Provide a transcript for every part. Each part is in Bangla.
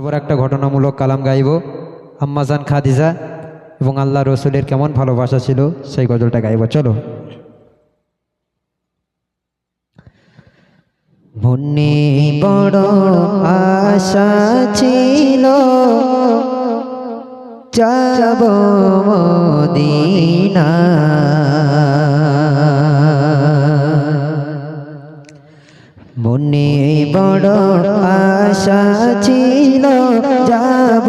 এবার একটা ঘটনামূলক কালাম গাইব। আম্মাজান খাদিজা এবং আল্লাহ রসুলের কেমন ভালোবাসা ছিল সেই গজলটা গাইব। চলো। মনে বড় আশা ছিল, যাব মদিনা। মনে বড়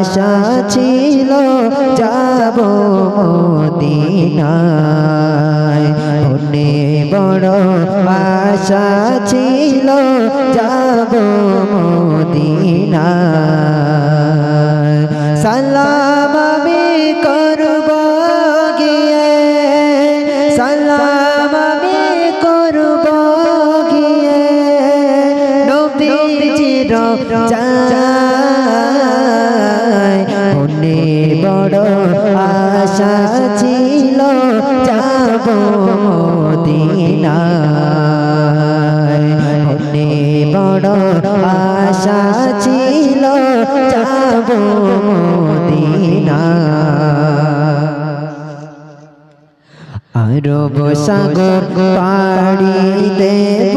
আশা ছিল, যাব মদিনায়। মনে বড় আশা ছিল, যাব মদিনায়। সালাম আমি করব গিয়ে, সালাম আমি করব গিয়ে। নবীজির যায় মদিনায় বড় আশা ছিল যাব মদিনায়। আরব সাগর পাড়ি দেব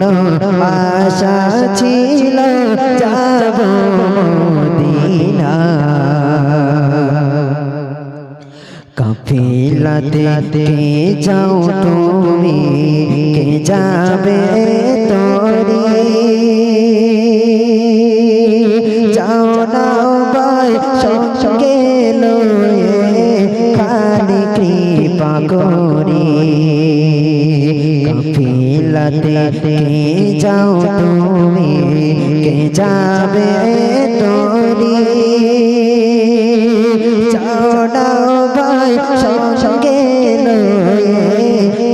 বড় আশা ছিল যাব মদিনায় কাফিলাতে কে যাও তুমি, কে যাবে তরি? যাও নাও বাই সঙ্গে লয়ে খালি কৃপা করি। কে যাও তুমি, কে যাবে তরি? চড়াও ভাই, সঙ্গে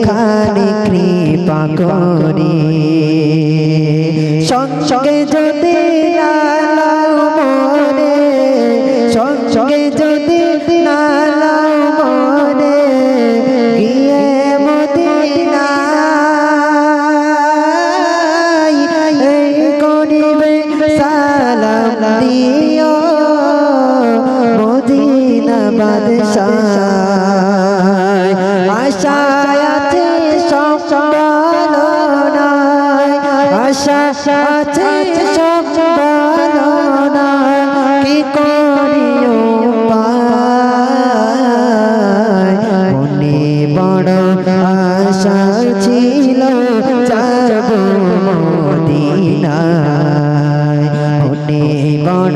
খানি কৃপা করি। সঙ্গে যদি নালাও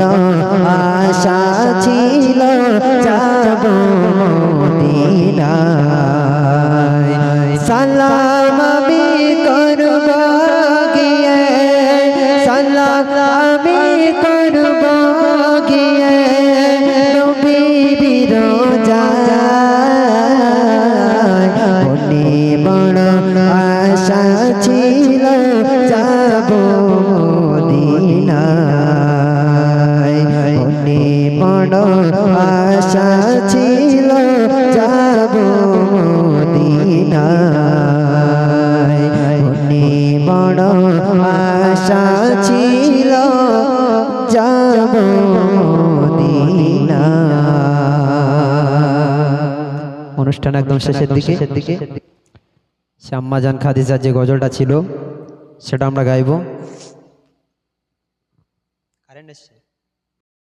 বড় আশা ছিল যাব মদিনায়। বড় আশা ছিল যাব অনুষ্ঠান একদম শেষের দিকে। শ্যাম্মা জান খাদিজার যে গজলটা ছিল সেটা আমরা গাইব। কারেন্ট এসছে।